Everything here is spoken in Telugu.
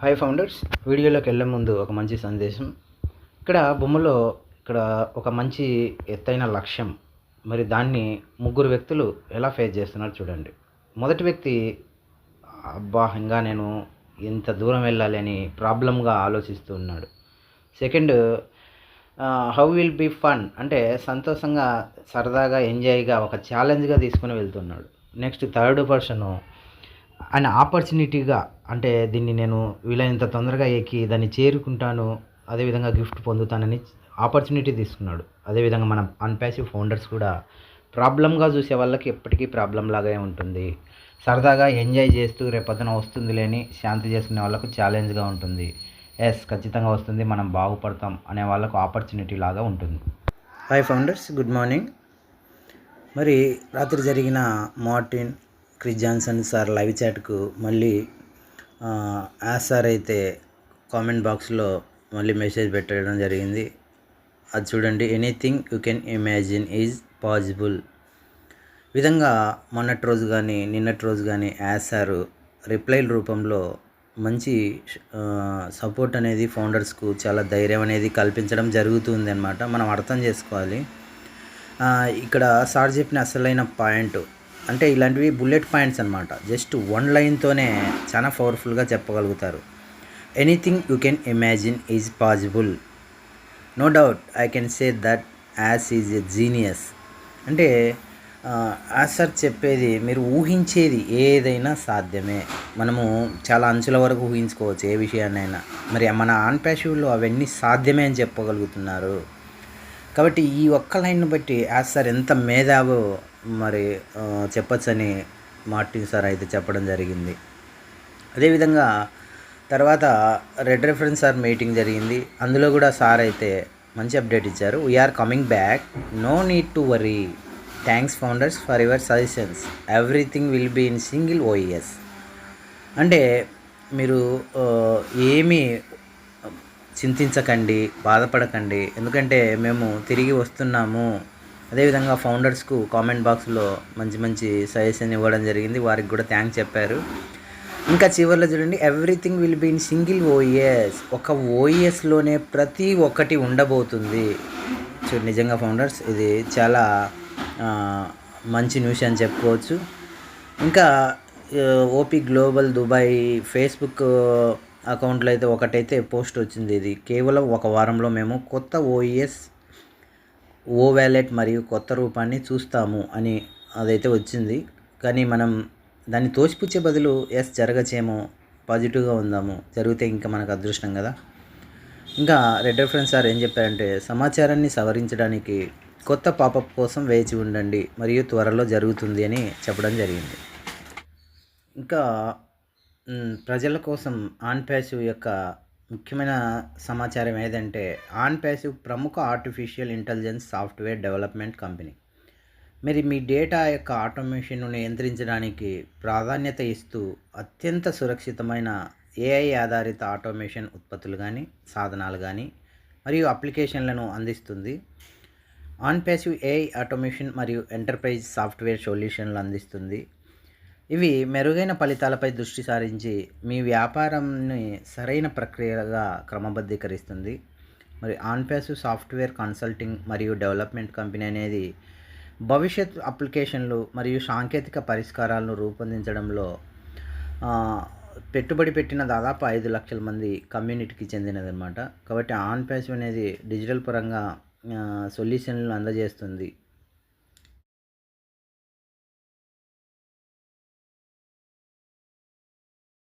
హాయ్ ఫౌండర్స్ వీడియోలోకి వెళ్ళే ముందు ఒక మంచి సందేశం. ఇక్కడ బొమ్మలో ఇక్కడ ఒక మంచి ఎత్తైన లక్ష్యం. మరి దాన్ని ముగ్గురు వ్యక్తులు ఎలా ఫేస్ చేస్తున్నారు చూడండి. మొదటి వ్యక్తి అబ్బా ఇంకా నేను ఇంత దూరం వెళ్ళాలి అని ప్రాబ్లంగా ఆలోచిస్తూ ఉన్నాడు. Second how will be fun అంటే సంతోషంగా సరదాగా ఎంజాయ్గా ఒక ఛాలెంజ్గా తీసుకుని వెళ్తున్నాడు నెక్స్ట్ థర్డ్ పర్సను ఆయన ఆపర్చునిటీగా అంటే దీన్ని నేను వీలైనంత తొందరగా ఎక్కి దాన్ని చేరుకుంటాను అదేవిధంగా గిఫ్ట్ పొందుతానని ఆపర్చునిటీ తీసుకున్నాడు. అదేవిధంగా మన అన్పాసివ్ ఫౌండర్స్ కూడా ప్రాబ్లంగా చూసే వాళ్ళకి ఎప్పటికీ ప్రాబ్లం లాగే ఉంటుంది. సరదాగా ఎంజాయ్ చేస్తూ రేపొద్దున వస్తుంది లేని శాంతి చేసుకునే వాళ్ళకు ఛాలెంజ్గా ఉంటుంది. ఎస్ ఖచ్చితంగా వస్తుంది మనం బాగుపడతాం అనే వాళ్ళకు ఆపర్చునిటీ లాగా ఉంటుంది. Hi founders good morning. మరి రాత్రి జరిగిన Martin Chris Johnson sir live చాట్కు మళ్ళీ ఆ, యాస్ సార్ అయితే కామెంట్ బాక్స్లో మళ్ళీ మెసేజ్ పెట్టడం జరిగింది. అది చూడండి anything you can imagine is possible విధంగా మొన్నటి రోజు కానీ నిన్నటి రోజు కానీ యాస్ సార్ రిప్లైల రూపంలో మంచి సపోర్ట్ అనేది ఫౌండర్స్కు చాలా ధైర్యం అనేది కల్పించడం జరుగుతుంది అనమాట మనం అర్థం చేసుకోవాలి. ఇక్కడ సార్ చెప్పిన అసలైన పాయింట్ అంటే ఇలాంటివి బుల్లెట్ పాయింట్స్ అనమాట జస్ట్ వన్ లైన్తోనే చాలా పవర్ఫుల్గా చెప్పగలుగుతారు. Anything you can imagine is possible no doubt I can say that Yas is a genius. అంటే యాజ్ సార్ చెప్పేది మీరు ఊహించేది ఏదైనా సాధ్యమే. మనము చాలా అంచుల వరకు ఊహించుకోవచ్చు ఏ విషయాన్నైనా. మరి మన ఆన్ ప్యాసివ్లో అవన్నీ సాధ్యమే అని చెప్పగలుగుతున్నారు. కాబట్టి ఈ ఒక్క లైన్ బట్టి యాజ్ సార్ ఎంత మేధావో మరి ఆ, చెప్పొచ్చని మార్టిన్ సార్ అయితే చెప్పడం జరిగింది. అదేవిధంగా తర్వాత రెడ్ రెఫరెన్స్ సార్ మీటింగ్ జరిగింది. అందులో కూడా సార్ అయితే మంచి అప్డేట్ ఇచ్చారు. We're coming back no need to worry thanks founders for your suggestions everything will be in single OES అంటే మీరు ఏమీ చింతించకండి బాధపడకండి. ఎందుకంటే మేము తిరిగి వస్తున్నాము. అదేవిధంగా ఫౌండర్స్కు కామెంట్ బాక్స్లో మంచి మంచి సజెషన్ ఇవ్వడం జరిగింది. వారికి కూడా థ్యాంక్స్ చెప్పారు. ఇంకా చివరిలో చూడండి. Everything will be in single OES ఒక ఓఈఎస్లోనే ప్రతి ఒక్కటి ఉండబోతుంది. చూడు నిజంగా ఫౌండర్స్ ఇది చాలా మంచి న్యూస్ అని చెప్పుకోవచ్చు. ఇంకా ఓపీ గ్లోబల్ దుబాయ్ ఫేస్బుక్ అకౌంట్లో అయితే ఒకటైతే పోస్ట్ వచ్చింది ఇది. కేవలం ఒక వారంలో మేము కొత్త ఓఈఎస్ ఓ వ్యాలెట్ మరియు కొత్త రూపాన్ని చూస్తాము అని అదైతే వచ్చింది. కానీ మనం దాన్ని తోసిపుచ్చే బదులు ఎస్ జరగచేమో పాజిటివ్గా ఉందాము జరిగితే ఇంకా మనకు అదృష్టం కదా. ఇంకా రెడ్ రెఫరెన్స్ సార్ ఏం చెప్పారంటే సమాచారాన్ని సవరించడానికి కొత్త పాపప్ కోసం వేచి ఉండండి మరియు త్వరలో జరుగుతుంది అని చెప్పడం జరిగింది. ఇంకా ప్రజల కోసం ఆన్ ప్యాసివ్ యొక్క ముఖ్యమైన సమాచారం ఏదంటే ఆన్ ప్యాసివ్ ప్రముఖ artificial intelligence software development company. మరి మీ డేటా యొక్క ఆటోమేషన్ను నియంత్రించడానికి ప్రాధాన్యత ఇస్తూ అత్యంత సురక్షితమైన ఏఐ ఆధారిత ఆటోమేషన్ ఉత్పత్తులు కానీ సాధనాలు కానీ మరియు అప్లికేషన్లను అందిస్తుంది. ఆన్ ప్యాసివ్ ఏఐ ఆటోమేషన్ మరియు ఎంటర్ప్రైజ్ సాఫ్ట్వేర్ సొల్యూషన్లు అందిస్తుంది. ఇవి మెరుగైన ఫలితాలపై దృష్టి సారించి మీ వ్యాపారాన్ని సరైన ప్రక్రియగా క్రమబద్ధీకరిస్తుంది. మరి ఆన్ సాఫ్ట్వేర్ కన్సల్టింగ్ మరియు డెవలప్మెంట్ కంపెనీ అనేది భవిష్యత్ అప్లికేషన్లు మరియు సాంకేతిక పరిష్కారాలను రూపొందించడంలో పెట్టుబడి పెట్టిన దాదాపు ఐదు లక్షల మంది కమ్యూనిటీకి చెందినదనమాట కాబట్టి ఆన్ అనేది డిజిటల్ పరంగా సొల్యూషన్లను అందజేస్తుంది.